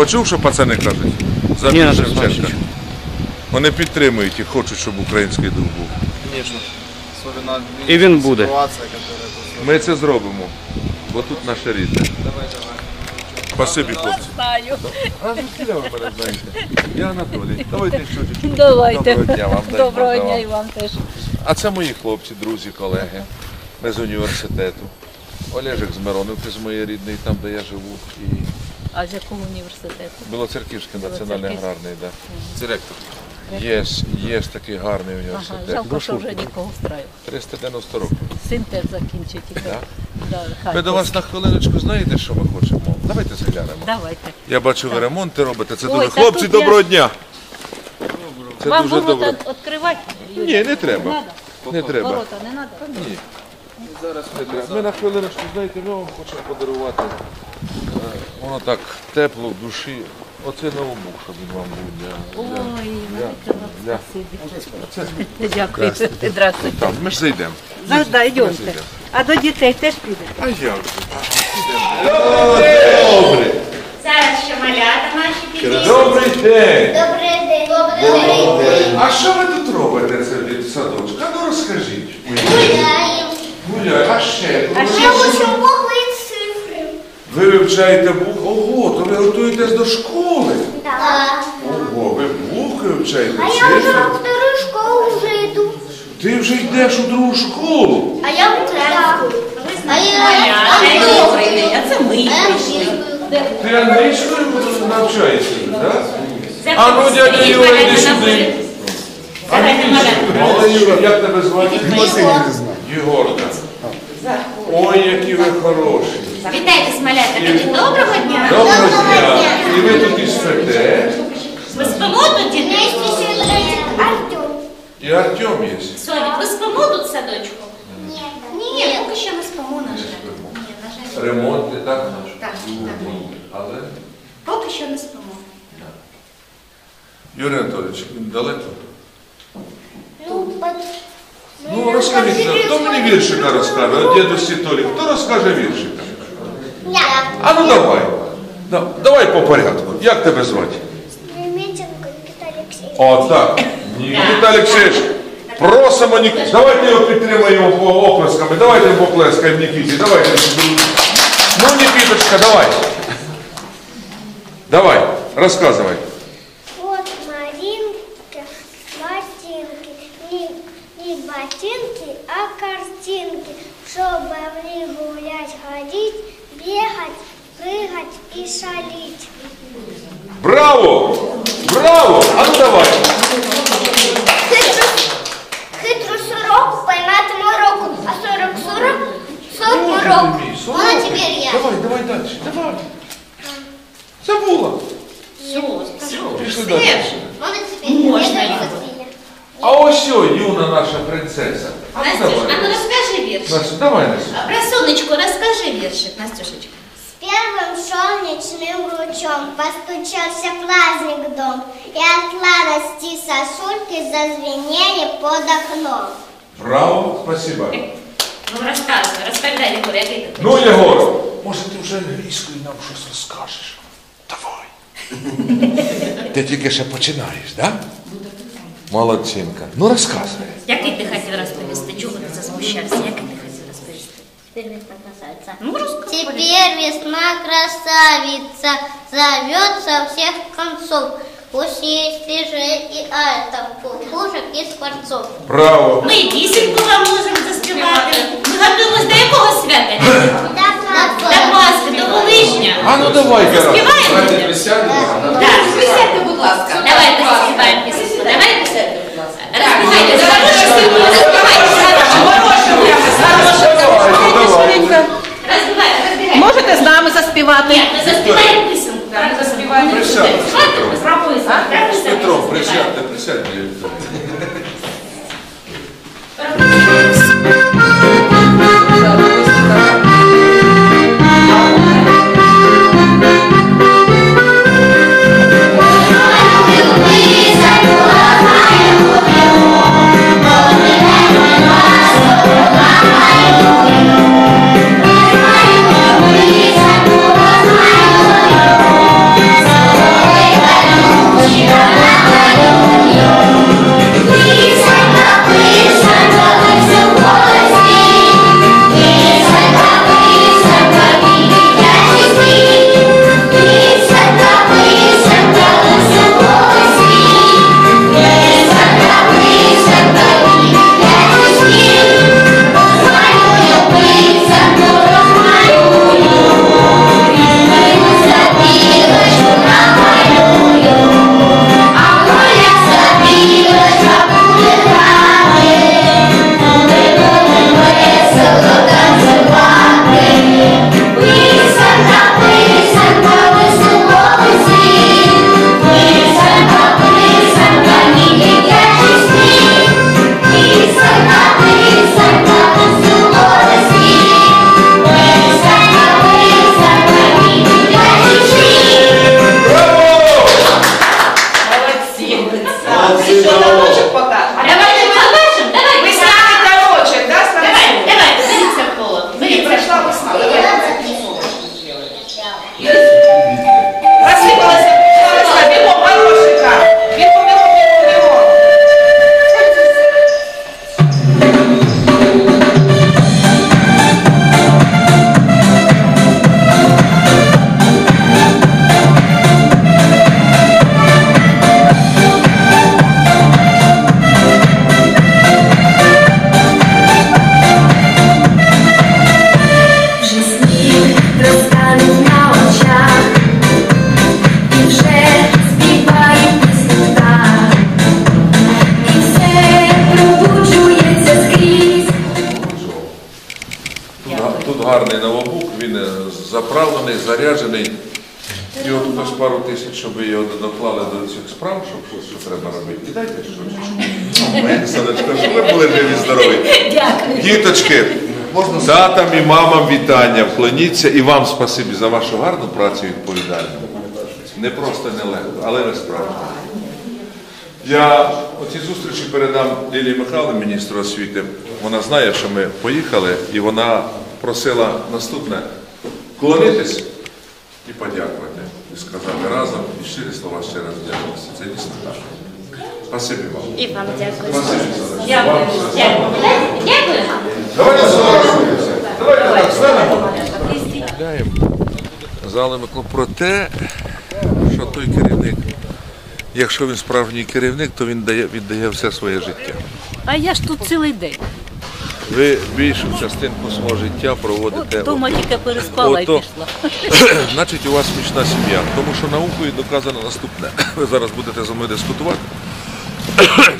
Почув, що пацани кажуть? За Ні, Шевченка. Шевченка. Вони підтримують і хочуть, щоб український дух був. Конечно. Особенно І він буде. тут. Ми це зробимо, бо тут наше рідне. Давай, давай. Спасибі, хлопці. Знаю. А звідки ви мене знаєте? Я Анатолій. Давайте щось. Давайте. Доброго дня вам. дай Доброго Бог дня вам. і вам теж. А це мої хлопці, друзі, колеги. Ми з університету. Олежик з Миронівки, з моєї рідної, там, де я живу. І А з якого університету? Білоцерківський національний аграрний, да. Директор. Є, є такий гарний Ага, університет. жалко, що вже нікого встраю. 390 років. Син теж закінчить. і Да? Да, Ми до вас на хвилиночку знаєте, що ми хочемо? Давайте заглянемо. Давайте. Я бачу, ви ремонти робите. Це Ой, дуже. та Хлопці, тут я- доброго дня! Це Вам дуже ворота добре. відкривати? Ні, не треба. Не треба. Ворота не треба? Ні. Не треба. Ми на хвилиночку, знаєте, ми вам хочемо подарувати. Е, Воно так тепло в душі. Оце новобух, щоб він вам був. Для, Ой, для, навіть для, спасибі. Дякую. Здравствуйте. там, ми ж зайдемо. Да, да, йдемте. А до дітей теж піде. А як? же? Зараз ще малята наші підійдуть. Добрий день! Добрий день. Добрий день. А що ви тут робите це від садочка? Ну розкажіть. Гуляємо. Гуляй, а ще? А ще учимо букви і цифри. Ви вивчаєте бух? Ого, то ви готуєтесь до школи. Так. Ого, ви бухи вивчаєте А я вже в вторую школу вже йду. Ти вже йдеш у другу школу. А я в третю. А я А це ми прийшли. Ти англійською навчаєшся, так? А ну, дядя Юра, йди сюди. Мала Юра, як тебе звати? Єгор. так. Ой, які ви хороші. Вітайте, малята. Тоді доброго дня. Доброго дня. І ви тут і спите. Ви спимо тут, діти? Артем. І Артем є. Соня, ви спимо тут в садочку? Ні. Ні, поки що не спимо, на жаль. Ні, на жаль. Ремонти, так? Так, так. Але Поки що не спимо. Юрій Анатолійович, він далеко. Ну, Ну, розкажіть хто мені віршика розкаже? От дідусі Толі, хто розкаже віршика? А ну давай. Да- Давай по порядку. Як тебе звати? Примітенко Нікіта Олексійович. О, так. Нікіта Олексійович, просимо Нікіта. Давайте його підтримаємо по оплесками. Давайте поплескаємо Нікіті. Давайте. Ну, Нікіточка, давай. Давай, розказуй. Вот Маринка, ботинки, не, не ботинки, а картинки, чтобы в них гулять, ходить, бегать, прыгать и шалить. Браво! Ну розказуй, розповідай, Єгор, який ти. Ну, Єгор, може ти вже англійською нам щось розкажеш? Давай. Ти тільки ще починаєш, так? Да? Молодчинка. Ну розказуй. Який ти хотів розповісти? Чого ти засмущався? Який ти хотів розповісти? Теперь весна красавица. Ну, розказуй. Теперь весна красавица зовет со всех концов. Пусть есть же и альтов, кукушек и скворцов. Браво. Ми і пісеньку вам можемо заспівати. Ми готуємось до якого свята? До Пасхи, до Величня. А ну давай, Гера. Співаємо? Так. Заправлений, заряджений. І от хтось пару тисяч, щоб ви його доклали до цих справ, щоб щось що треба робити. І дайте щось. Ну, сонечко, щоб ви були живі здорові. Діточки, татам і мамам вітання, вклоніться і вам спасибі за вашу гарну працю і відповідальну. Не просто не легко, але ви справді. Я оці зустрічі передам Лілії Михайловні, міністру освіти. Вона знає, що ми поїхали, і вона просила наступне вклонитись і подякувати. І сказати разом, і щирі слова ще раз вдячності. Це дійсно так. Спасибі вам. І вам дякую. Спасибі, Дякую. Дякую. Дякую. Давайте сфотографуємося. Давайте так, станемо. Зали про те, що той керівник, якщо він справжній керівник, то він дає, віддає все своє життя. А я ж тут цілий день. Ви більшу частинку свого життя проводите. Дома тільки переспала і пішла. Значить, у вас смішна сім'я. Тому що наукою доказано наступне. Ви зараз будете за мною дискутувати.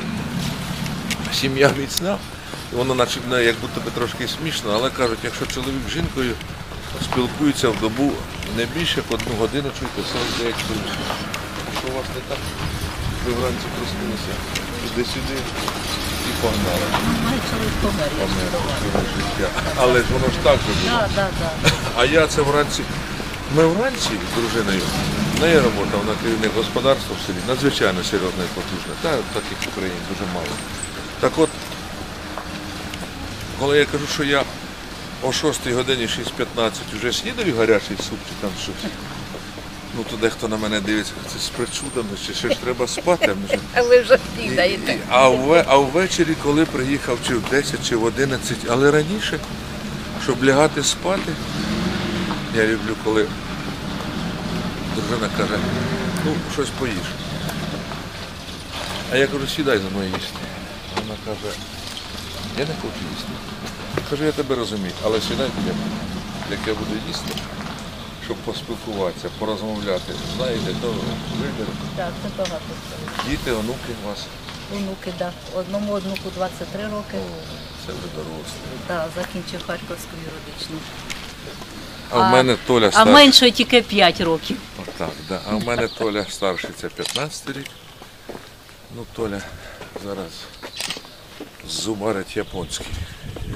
Сім'я міцна, і воно наче як будто би трошки смішно, але кажуть, якщо чоловік з жінкою спілкуються в добу не більше як одну годину, чуєте, 49 хвилин. Що у вас не так? Ви вранці проснулися туди-сюди Чоловік помер, не Помер. Але ж воно ж так же було. А я це вранці. Ми вранці з дружиною. В неї робота, вона керівник господарства в селі, надзвичайно серйозна і потужна. Та таких в Україні дуже мало. Так от, коли я кажу, що я о 6 годині 6.15 вже снідаю гарячий суп чи там щось. Ну то дехто на мене дивиться, це з причудами, чи ще ж треба спати. а ви вже снідаєте. А, вве- а ввечері, коли приїхав чи в 10, чи в 11, але раніше, щоб лягати спати, я люблю, коли дружина каже, ну, щось поїж. А я кажу, сідай за мною їсти. Вона каже, я не хочу їсти. Кажу, я тебе розумію, але сідай. Як я буду їсти, щоб поспілкуватися, порозмовляти. Знаєте, то вибір. Так, це багато. Діти, онуки у вас. Онуки, так. Одному онуку 23 роки. Це вже дорослі. Так, закінчив Харківську юридичну. А в мене Толя А старший. меншої тільки 5 років. Отак, да. А в мене Толя старший, це 15 рік. Ну, Толя зараз зубарить японський.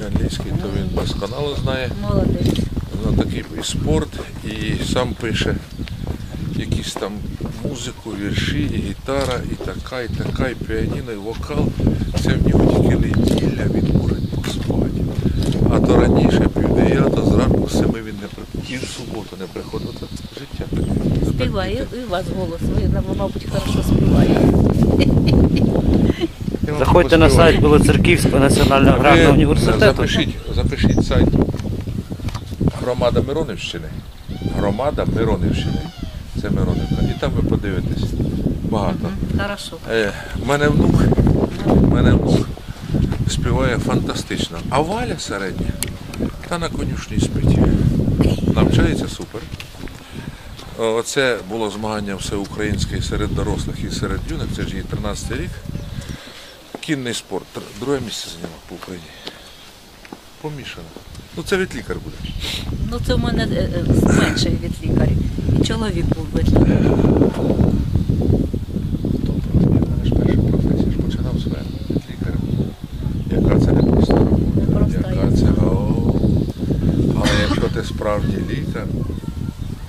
І англійський, то він досконало знає. Молодець. Ну, такий спорт, і сам пише якісь там музику, вірші, і гітара, і така, і така, і піаніно, і вокал. Це в нього тільки неділя, він може поспати. А то раніше пів дев'ята, зранку семи він не приходив. І в суботу не приходив. Це життя таке. Співає, і у вас голос. Ви, мабуть, хорошо вам Заходьте на сайт Білоцерківського національного аграрного університету. Запишіть, запишіть сайт Громада Миронівщини. Громада Миронівщини. Це Миронівка. І там ви подивитесь. Багато. Хорошо. Е, мене внук, мене внук співає фантастично. А Валя середня, та на конюшні спить. Навчається супер. Оце було змагання всеукраїнське і серед дорослих і серед юних, це ж її 13 рік. Кінний спорт. Друге місце зайняла по Україні. Помішана. Ну це від лікар буде. Ну це в мене е, е, менше від лікарів. І чоловік був від лікаря. Тобто, ж перша професія ж починав з мене, від лікаря. Яка це не проста робота. Яка це. О, але якщо ти справжній лікар,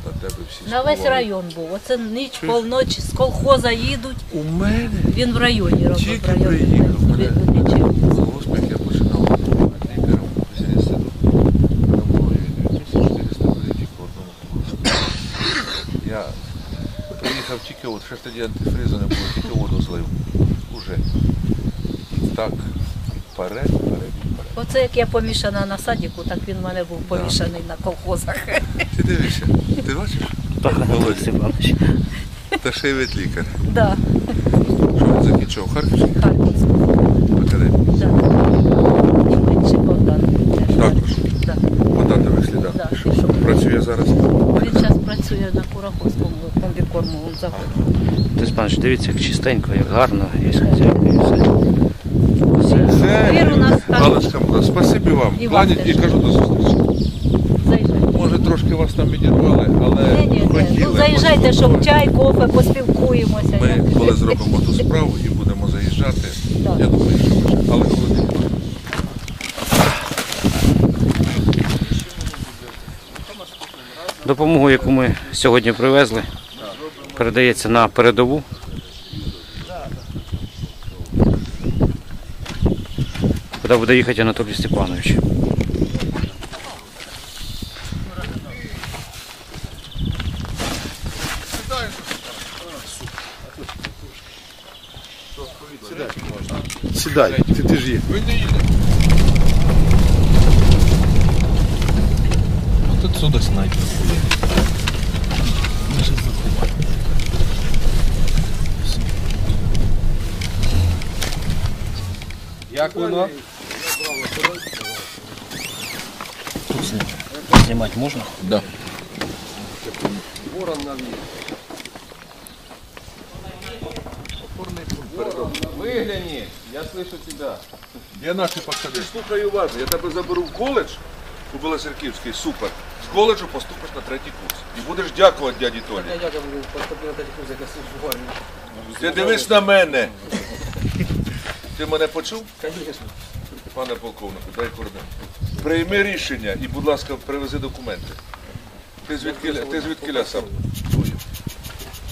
то тебе всі На весь район був. Оце ніч, полночі з колхоза їдуть. У мене Він в районі робив. Тільки в районі приїхав, мене лічив. Господи, як я починав лікарем з інституту. Мене було 2400 людей тільки в одному курсі. Я приїхав тільки, от ще ж тоді антифризу не було, тільки воду злив. Уже. Так, вперед, вперед, вперед. Оце як я помішана на садіку, так він в мене був помішаний на колхозах. Ти дивишся, ти бачиш? Так, Володя. Та ще й від лікар. Да, Що він закінчив Харківський Харківську. академію. Да. І менший Богдан. теж Також. Харківський, Да. По татових слідах. Да, Що, пішов. Працює зараз. Він зараз працює на Кураховському комбікормовому. Ти Степанович, дивіться, як чистенько, як гарно, є хазяйка і все. У нас так. Галочка, Микола, спасибі вам. І вам теж. і кажу до зустрічі. вас там відірвали, але Ні, ні, ні. хотіли. Ну заїжджайте, щоб чай, кофе, поспілкуємося. Ми коли зробимо ту справу і будемо заїжджати, Так. я думаю, що ми- але холодильник. Допомогу, яку ми сьогодні привезли, передається на передову. Куди буде їхати Анатолій Степанович. Сідай, ти, ти ж є. Тут сюди снайпер. Як воно? Знімати можна? Да. Вигляни, я слышу тебя. Є наші пацани. Слухай уважно, я тебе заберу в коледж у Білосерківський, супер. З коледжу поступиш на третій курс. І будеш дякувати дяді Толі. Ти дивись на мене. Ти мене почув? Звісно. Пане полковнику, дай кордон. Прийми рішення і, будь ласка, привези документи. Ти звідки, ти звідки сам?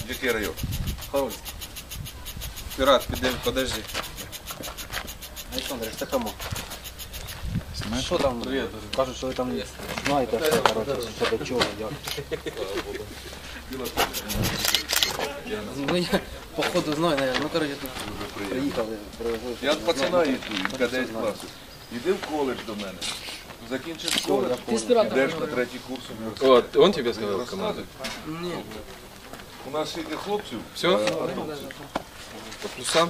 Який район? Пират, піди, подожди. Олександр, це кому? Що там? Кажуть, що ви там знаєте, все, коротше, що до чого, як. Ну, походу, знаю, наверное. ну, коротше, тут приїхали, привезли. Я от пацана їду, він кадет класу. Іди в коледж до мене. Закінчиш коледж, йдеш на третій курс університету. Вот, он тебе сказал команду? Ні. У нас скільки хлопців? Все? а. По плюсам?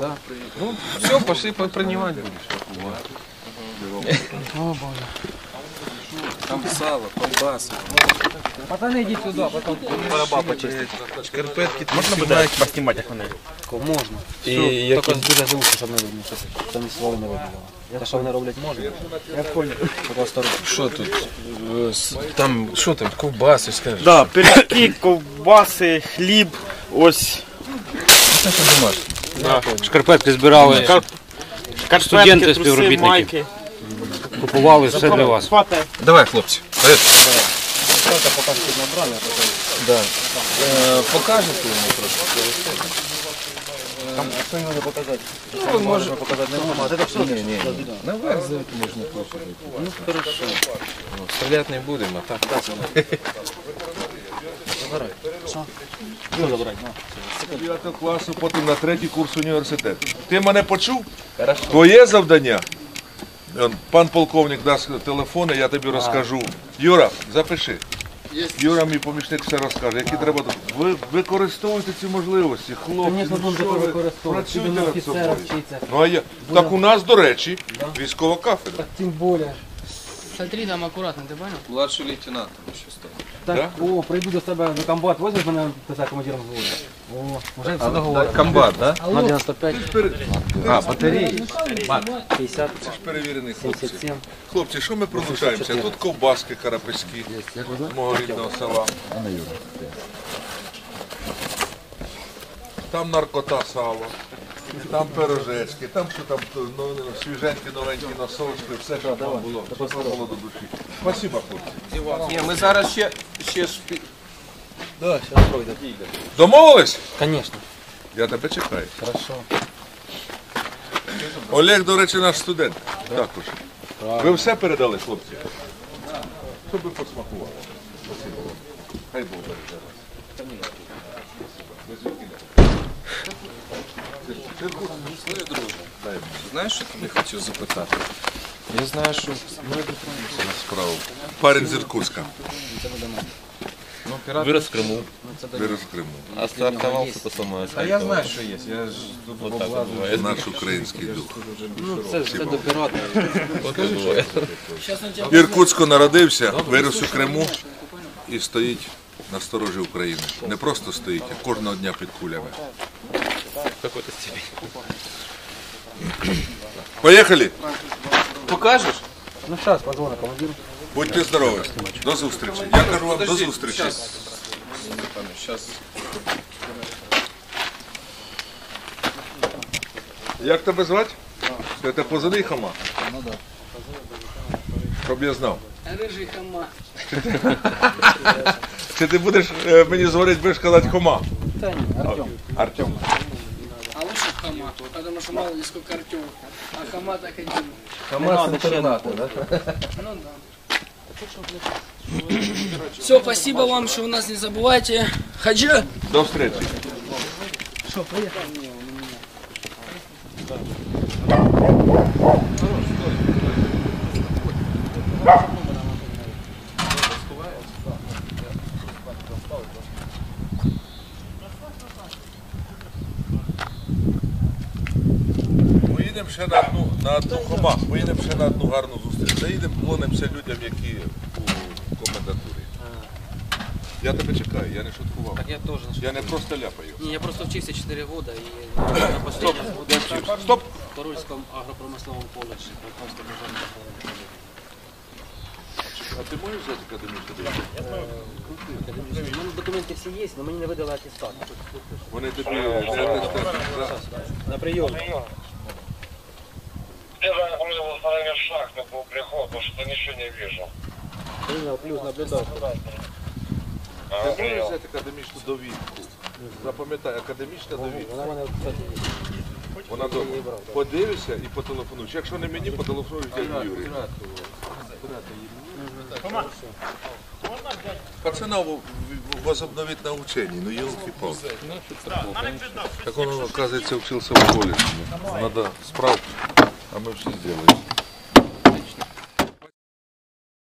Да. Ну, все, пошли по- принимать будешь. Там сало, колбаса. Пацани, йдіть сюди, потім пораба почистити. Шкарпетки Можна буде поснімати, як вони? Можна. І Тільки якісь... дуже звуки, щоб не видно, щоб там ні слова не видно. Те, що вони роблять, можна. Я понял. Просто Що тут? Е, с- Там, що там, ковбаси, скажеш? Да, пиріжки, ковбаси, хліб, ось. Це що домашнє? Шкарпетки збирали, Карпетки, Студенти, труси, співробітники. майки. Купували все для вас. Давай, хлопці. Да. Е, Покажете йому трошки? що не показати. Ну, може... Показати не можна. Це так що? Ні, ні. Наверх зайти можна кушати. Ну, хорошо. Ну, Стріляти не будемо, а так. Ну, забирай. 9 класу, потім на третій курс університету. Ти мене почув? Твоє завдання. Пан полковник дасть телефони, я тобі розкажу. Юра, запиши. Юра, мій помічник все розкаже. Які треба ви використовуйте ці можливості, хлопці. Звісно, ну що ви, використовувати. Працюйте над офіцера собою. вчитися. Ну а я так у нас, до речі, військова кафедра. Тим більше. Смотри там аккуратно, ты понял? Младший лейтенант там ще став. Так, о, прийду до себе на комбат, возьмеш мене писати командиром взводу. О, вже все договорено. Комбат, да? На 95, А, батареї. 50, Це ж перевірений хлопці. 77. Хлопці, що ми продушаємося? Тут ковбаски карапеські, мого рідного села. Там наркота сало, там пирожечки, там що там ну, ну, свіженькі, новенькі носочки, все, що там було, там було до душі. Спасибо, хлопці. Ні, ми зараз ще, ще ж... Да, сейчас пройде. Домовились? Конечно. Я тебе чекаю. Хорошо. Олег, до речі, наш студент. Також. Ви все передали, хлопці? Щоб ви посмакували. Спасибо. Хай Бог береже вас. Ви звідки? Циркус? Дай мені. Знаєш, що тобі хотів запитати? Я знаю, що на справу. Парень з Іркутська. ну, пірати... Вырос в Крыму, Вирос в Криму. а стартовался по самому А я знаю, що є. Я ж тут Вот так вот облазив. бывает. Наш український дух. Ну, це ж все до пірата. Вот так бывает. В Іркутську народився, вирос у Криму і стоїть на сторожі України. Не просто стоїть, а кожного дня під кулями. В какой-то степени. Поїхали! Покажеш? Ну, зараз позвоню командиру. Будьте здорові. До зустрічі. Я кажу вам до зустрічі. Як тебе звати? Це позади Хома? Ну да. Щоб я знав. Рыжий хама. Чи ти будеш е, мені зварити, будеш казати Хома? Да не, Артем. Артем. Хама, потому что мало ли сколько Артемов. А хама так один. Хамас интерната, да? Ну да. Все, спасибо вам, что вы нас не забывайте. Хаджи! До встречи. Поїдемо ще на одну, на одну хома, поїдемо ще на одну гарну зустріч. Заїдемо, клонимося людям, які у комендатурі. Я тебе чекаю, я не шуткував. Я тоже. Я не просто ляпаю. Не, я просто вчился 4 года и на Де вчився? Стоп! в Торольском агропромысловом колледже. Полтавской державной школы. А ти можеш взяти академічну довідку? У мене документи всі є, але мені не видали атестат. Вони тобі не атестують. На прийом. Я загрузил вторыми шахты по приходу, что ничего не вижу. Прийняв, плюс наблюдав. Ти можеш взяти академічну довідку? Запам'ятай, академічна довідка. Вона в мене, кстати, є. Вона дома. Подивишся і потелефонуєш. Якщо не мені, потелефонуєш дяді Юрію. Пацанов возобновить на учении, ну елки-палки. Так он, оказывается, учился в колледже. Надо справку, а мы все сделаем.